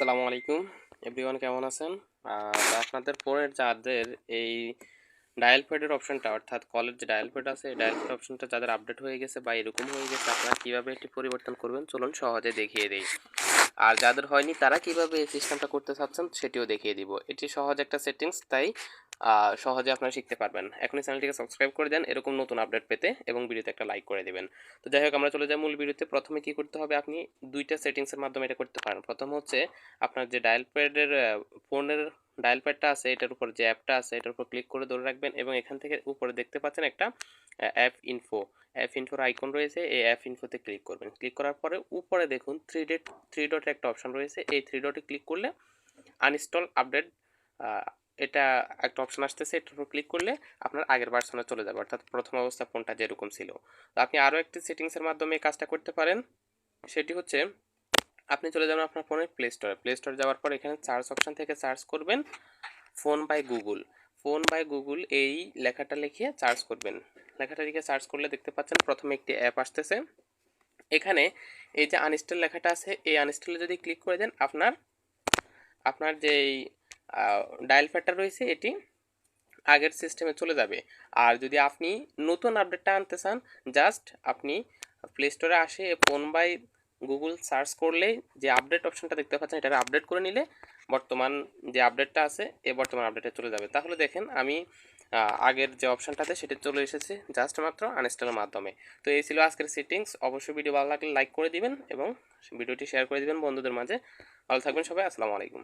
আসসালামু আলাইকুম। এভরিওয়ান কেমন আছেন? আপনাদের ফোনের যাদের এই ডায়াল প্যাডের অপশনটা, অর্থাৎ কলের যে ডায়াল প্যাড আছে, এই ডায়াল প্যাড অপশনটা যাদের আপডেট হয়ে গেছে বা এরকম হয়ে গেছে, আপনারা কীভাবে এটি পরিবর্তন করবেন? চলুন সহজে দেখিয়ে দিই। আর যাদের হয়নি, তারা কীভাবে এই সিস্টেমটা করতে চাচ্ছেন, সেটিও দেখিয়ে দিব। এটি সহজ একটা সেটিংস, তাই সহজে আপনারা শিখতে পারবেন। এখনই চ্যানেলটিকে সাবস্ক্রাইব করে দেন, এরকম নতুন আপডেট পেতে এবং ভিডিওতে একটা লাইক করে দেবেন। তো যাই হোক, আমরা চলে যাই মূল ভিডিওতে। প্রথমে কি করতে হবে, আপনি দুইটা সেটিংসের মাধ্যমে এটা করতে পারেন। প্রথম হচ্ছে আপনার যে ডায়াল প্যাডের ফোনের ডায়াল প্যাডটা আছে, এটার উপর যে অ্যাপটা আছে, এটার উপর ক্লিক করে ধরে রাখবেন এবং এখান থেকে উপরে দেখতে পাচ্ছেন একটা অ্যাপ ইনফো অ্যাপ ইনফোর আইকন রয়েছে, এই অ্যাপ ইনফোতে ক্লিক করবেন। ক্লিক করার পরে উপরে দেখুন থ্রি ডেট থ্রি ডটের একটা অপশন রয়েছে। এই থ্রি ডটে ক্লিক করলে আনইনস্টল আপডেট এটা একটা অপশন আসতেছে এটার উপর ক্লিক করলে আপনার আগের ভার্সনে চলে যাবে, অর্থাৎ প্রথম অবস্থা ফোনটা যেরকম ছিল। তো আপনি আরও একটি সেটিংসের মাধ্যমে এই কাজটা করতে পারেন। সেটি হচ্ছে, আপনি চলে যাবেন আপনার ফোনের প্লে স্টোরে প্লে স্টোরে যাওয়ার পর এখানে সার্চ অপশন থেকে সার্চ করবেন phone by Google phone by Google এই লেখাটা লিখে সার্চ করবেন। লেখাটা লিখে সার্চ করলে দেখতে পাচ্ছেন প্রথমে একটি অ্যাপ আসতেছে। এখানে এই যে আনইনস্টল লেখাটা আছে, এই আনইনস্টলে যদি ক্লিক করে দেন, আপনার আপনার যেই ডায়াল প্যাডটা রয়েছে, এটি আগের সিস্টেমে চলে যাবে। আর যদি আপনি নতুন আপডেটটা আনতে চান জাস্ট আপনি প্লে স্টোরে আসে ফোন বাই গুগল সার্চ করলেই যে আপডেট অপশনটা দেখতে পাচ্ছেন এটা আপডেট করে নিলে বর্তমান যে আপডেটটা আছে এই বর্তমান আপডেটে চলে যাবে। তাহলে দেখেন, আমি আগের যে অপশনটাতে সেটা চলে এসেছে জাস্ট মাত্র আনইনস্টলের মাধ্যমে। তো এই ছিল আজকের সেটিংস অবশ্যই ভিডিও ভালো লাগলে লাইক করে দিবেন এবং ভিডিওটি শেয়ার করে দিবেন বন্ধুদের মাঝে। ভালো থাকবেন সবাই, আসসালামু আলাইকুম।